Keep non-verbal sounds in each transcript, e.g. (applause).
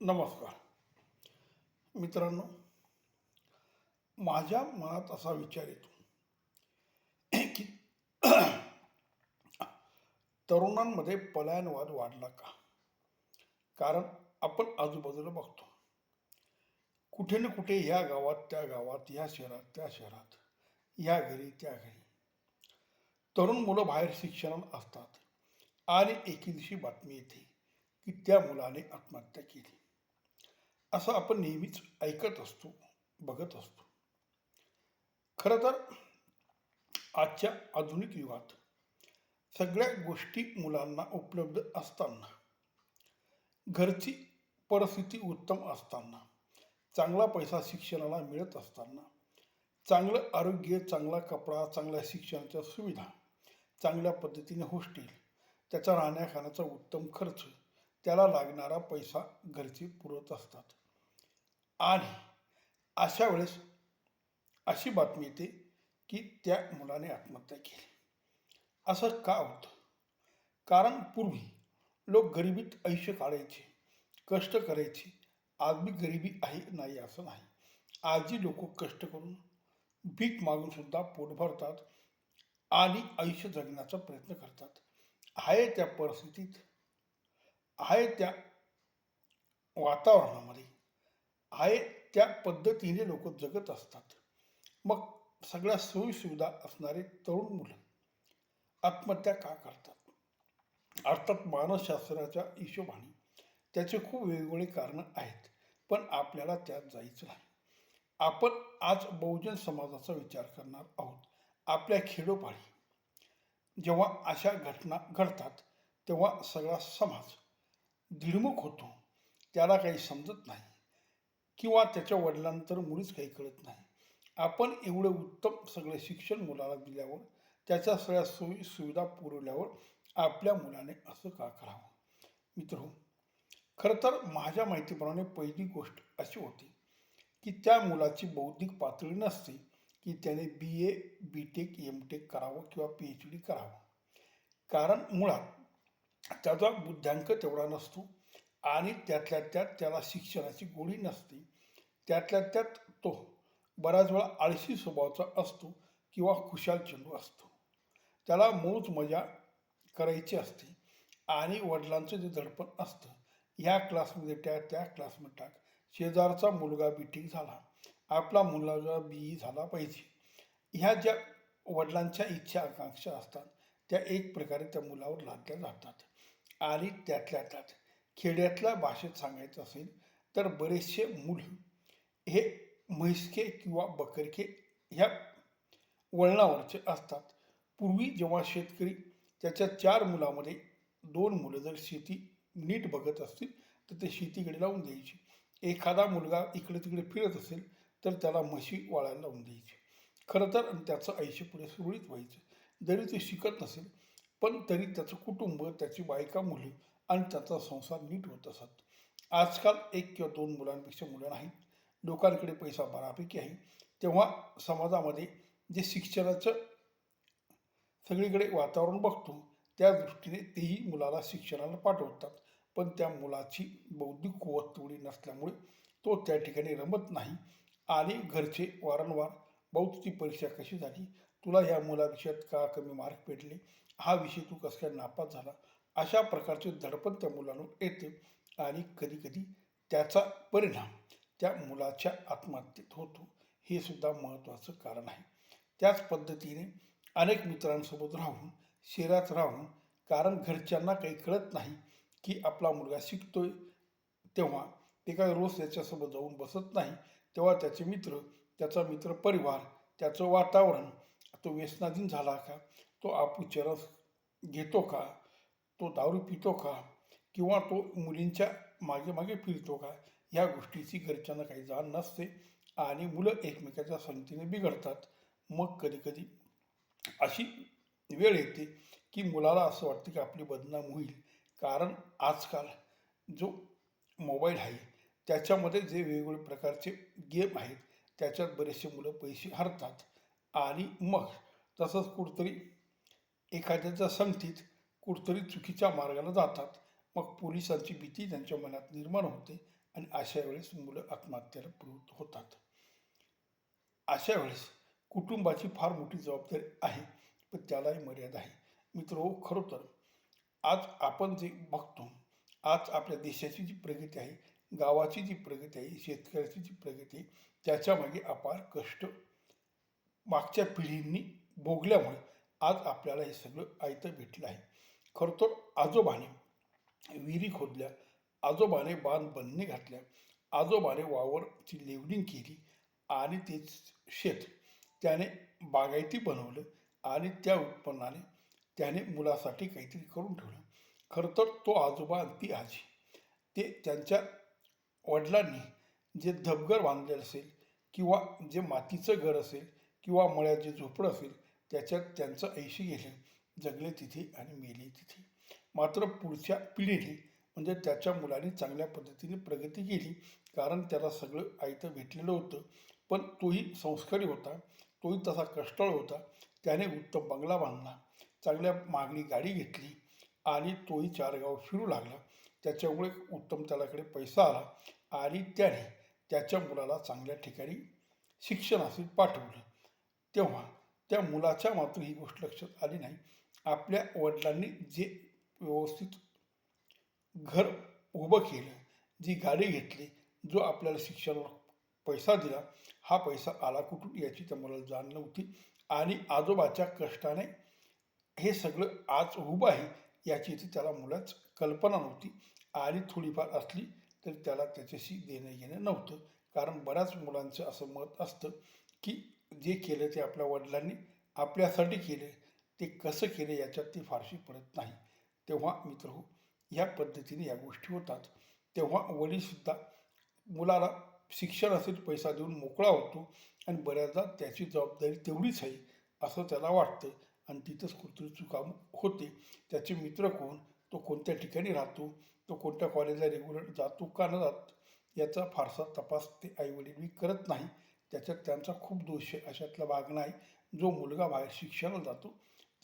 नमस्कार. मित्रांनो माझ्या मनात असा विचार येतो की (clears throat) तरुणांमध्ये पलायनवाद वाढला का? कारण आपण आजूबाजूला बघतो. कुठे ना कुठे ह्या गावात त्या गावात या शहरात त्या शहरात या घरी त्या घरी तरुण मुलं बाहेर शिक्षणात असतात. आणि एके दिवशी बातमी येते की त्या मुलाने आत्महत्या केली. असं आपण नेहमीच ऐकत असतो बघत असतो. खरं तर आजच्या आधुनिक युगात सगळ्या गोष्टी मुलांना उपलब्ध असताना घरची परिस्थिती उत्तम असताना चांगला पैसा शिक्षणाला मिळत असताना चांगलं आरोग्य चांगला कपडा चांगल्या शिक्षणाच्या सुविधा चांगल्या पद्धतीने हॉस्टेल त्याचा राहण्या खाण्याचा उत्तम खर्च त्याला लागणारा पैसा घरचे पुरवत असतात. आणि अशा वेळेस अशी बातमी येते की त्या मुलाने आत्महत्या केली. असं का होतं? कारण पूर्वी लोक गरिबीत आयुष्य काढायचे कष्ट करायचे. आज बी गरिबी आहे नाही असं नाही. आजही लोक कष्ट करून भीक मागूनसुद्धा पोट भरतात आणि आयुष्य जगण्याचा प्रयत्न करतात. आहे त्या परिस्थितीत आहे त्या वातावरणामध्ये आहे त्या पद्धतीने लोक जगत असतात. मग सगळ्या सोयीसुविधा असणारे तरुण मुलं आत्महत्या का करतात? अर्थात मानसशास्त्राच्या हिशोबाने त्याचे खूप वेगवेगळे कारणं आहेत पण आपल्याला त्यात जायचं नाही आपण आज बहुजन समाजाचा विचार करणार आहोत. आपल्या खेडोपाडी जेव्हा अशा घटना घडतात तेव्हा सगळा समाज दिडमुख होतो. त्याला काही समजत नाही. किंवा त्याच्या वडिलांतर मुळीच काही कळत नाही. आपण एवढं उत्तम सगळे शिक्षण मुलाला दिल्यावर त्याच्या सगळ्या सोयी सुविधा पुरवल्यावर आपल्या मुलाने असं का करावं? मित्र हो, खरं तर माझ्या माहितीप्रमाणे पहिली गोष्ट अशी होती की त्या मुलाची बौद्धिक पातळी नसते की त्याने B A B Tech M Tech करावं किंवा पी एच डी करावं. कारण मुळात त्याचा बुद्ध्यांक तेवढा नसतो. आणि त्यातल्या त्यात त्याला शिक्षणाची गोडी नसते. त्यातल्या त्यात तो बऱ्याच वेळा आळशी स्वभावाचा असतो किंवा खुशाल चेंडू असतो. त्याला मूळच मजा करायची असते आणि वडिलांचं जे दडपण असतं ह्या क्लासमध्ये त्या त्या क्लासमध्ये टाक. शेजारचा मुलगा बी झाला. आपला मुलगा बी ई झाला पाहिजे. ह्या ज्या वडिलांच्या इच्छा आकांक्षा असतात त्या एक प्रकारे त्या मुलावर लादल्या जातात. आणि त्यातल्या त्यात खेड्यातल्या भाषेत सांगायचं असेल तर बरेचसे मुलं हे म्हैसके किंवा बकरके ह्या वळणावरचे असतात. पूर्वी जेव्हा शेतकरी त्याच्या चार मुलामध्ये दोन मुलं जर शेती नीट बघत असतील तर ते शेतीकडे लावून द्यायची. एखादा मुलगा इकडे तिकडे फिरत असेल तर त्याला म्हशी वाळायला लावून द्यायची. खरं तर आणि त्याचं आयुष्य पुढे सुरळीत व्हायचं. जरी ते शिकत नसेल पण तरी त्याचं कुटुंब त्याची बायका मुली आणि त्याचा संसार नीट होत असत. आजकाल एक किंवा दोन मुलांपेक्षा मुलं नाहीत. लोकांकडे पैसा बऱ्यापैकी आहे. तेव्हा समाजामध्ये जे शिक्षणाचं सगळीकडे वातावरण बघतो त्या दृष्टीने तेही मुलाला शिक्षणाला पाठवतात. पण त्या मुलाची बौद्धिक कुवत तेवढी नसल्यामुळे तो त्या ठिकाणी रमत नाही आणि घरचे वारंवार भाऊ तुझी परीक्षा कशी झाली? तुला ह्या मुलाविषयात का कमी मार्क भेटले? हा विषय तू कसं काय नापास झाला? अशा प्रकारचे दडपण त्या मुलांवर येते आणि कधीकधी त्याचा परिणाम त्या मुलाच्या आत्महत्येत होतो. हे सुद्धा महत्त्वाचं कारण आहे. त्याच पद्धतीने अनेक मित्रांसोबत राहून शहरात राहून कारण घरच्यांना काही कळत नाही की आपला मुलगा शिकतोय. तेव्हा ते काय रोज त्याच्यासोबत जाऊन बसत नाही. तेव्हा त्याचे मित्र त्याचा मित्र परिवार त्याचं वातावरण तो व्यसनाधीन झाला का? तो आपू चरस घेतो का? तो दारू पितो का? किंवा तो मुलींच्या मागे मागे फिरतो का? या गोष्टीची घरच्यांना काही जाण नसते आणि मुलं एकमेकाच्या संगतीने बिघडतात. मग कधीकधी अशी वेळ येते की मुलाला असं वाटतं की आपली बदनाम होईल. कारण आजकाल जो मोबाईल आहे त्याच्यामध्ये जे वेगवेगळे प्रकारचे गेम आहेत त्याच्यात बरेचसे मुलं पैसे हरतात. आणि मग तसंच कुठंतरी एखाद्याच्या संगतीत कुठतरी चुकीच्या मार्गाला जातात. मग पोलिसांची भीती त्यांच्या मनात निर्माण होते आणि अशा वेळेस मुलं आत्महत्येला प्रवृत्त होतात. अशा वेळेस कुटुंबाची फार मोठी जबाबदारी आहे पण त्यालाही मर्यादा आहे. मित्र हो तर आज आपण जे बघतो आज आपल्या देशाची जी प्रगती आहे गावाची जी प्रगती आहे शेतकऱ्याची जी प्रगती आहे त्याच्यामागे अपार कष्ट मागच्या पिढींनी भोगल्यामुळे आज आपल्याला हे सगळं आयतं भेटलं आहे. खरं तर आजोबाने विहिरी खोदल्या आजोबाने बांध बनणे घातल्या आजोबाने वावरची लेवलिंग केली आणि ते शेत त्याने बागायती बनवलं आणि त्या उत्पन्नाने त्याने मुलासाठी काहीतरी करून ठेवलं. खरं तर तो आजोबा आणि ती आजी. ते त्यांच्या वडिलांनी जे धबगर बांधलेलं असेल किंवा जे मातीचं घर असेल किंवा मळ्यात जे झोपडं असेल त्याच्यात त्यांचं ऐशी गेले. जगले तिथे आणि मेले तिथे. मात्र पुढच्या पिढीने म्हणजे त्याच्या मुलाने चांगल्या पद्धतीने प्रगती केली. कारण त्याला सगळं आयतं भेटलेलं होतं. पण तोही संस्कारी होता. तोही तसा कष्टाळ होता. त्याने उत्तम बंगला बांधला. चांगल्या मागणी गाडी घेतली. आणि तोही चार गाव फिरू लागला. त्याच्यामुळे उत्तम त्यालाकडे पैसा आला. आणि त्याने त्याच्या मुलाला चांगल्या ठिकाणी शिक्षणासाठी पाठवलं. तेव्हा त्या मुलाच्या मात्र ही गोष्ट लक्षात आली नाही. आपल्या वडिलांनी जे व्यवस्थित घर उभं केलं जी गाडी घेतली जो आपल्याला शिक्षणावर पैसा दिला हा पैसा आला कुठून याची त्या मुलाला जाण नव्हती. आणि आजोबाच्या कष्टाने हे सगळं आज उभं आहे याची इथे त्याला मुलाच कल्पना नव्हती. आणि थोडीफार असली तरी त्याला त्याच्याशी देणं घेणं नव्हतं. कारण बऱ्याच मुलांचं असं मत असतं की जे केलं ते आपल्या वडिलांनी आपल्यासाठी केले ते कसं केलं याच्यात ती फारशी पडत नाही. तेव्हा मित्र हो ह्या पद्धतीने या गोष्टी होतात. तेव्हा वडीलसुद्धा मुलाला शिक्षण असेल पैसा देऊन मोकळा होतो आणि बऱ्याचदा त्याची जबाबदारी तेवढीच आहे असं त्याला वाटतं. आणि तिथंच कुठतरी चुका होते. त्याचे मित्र कोण? तो कोणत्या ठिकाणी राहतो? तो कोणत्या कॉलेजला रेग्युलर जातो का न जात? याचा फारसा तपास ते आईवडील मी करत नाही. त्याच्यात त्यांचा खूप दोष आहे. अशातला भाग नाही. जो मुलगा बाहेर शिक्षणाला जातो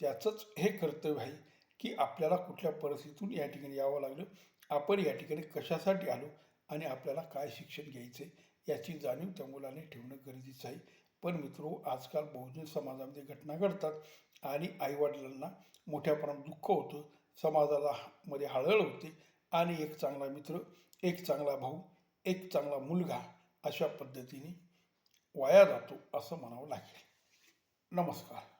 त्याचंच हे कर्तव्य आहे की आपल्याला कुठल्या परिस्थितीतून या ठिकाणी यावं लागलं. आपण या ठिकाणी कशासाठी आलो आणि आपल्याला काय शिक्षण घ्यायचं आहे याची जाणीव त्या मुलाने ठेवणं गरजेचं आहे. पण मित्रो आजकाल बहुजन समाजामध्ये घटना घडतात आणि आईवडिलांना मोठ्या प्रमाणात दुःख होतं. समाजाला मध्ये हळहळ होते आणि एक चांगला मित्र एक चांगला भाऊ एक चांगला मुलगा अशा पद्धतीने वाया जातो असं म्हणावं लागेल. नमस्कार.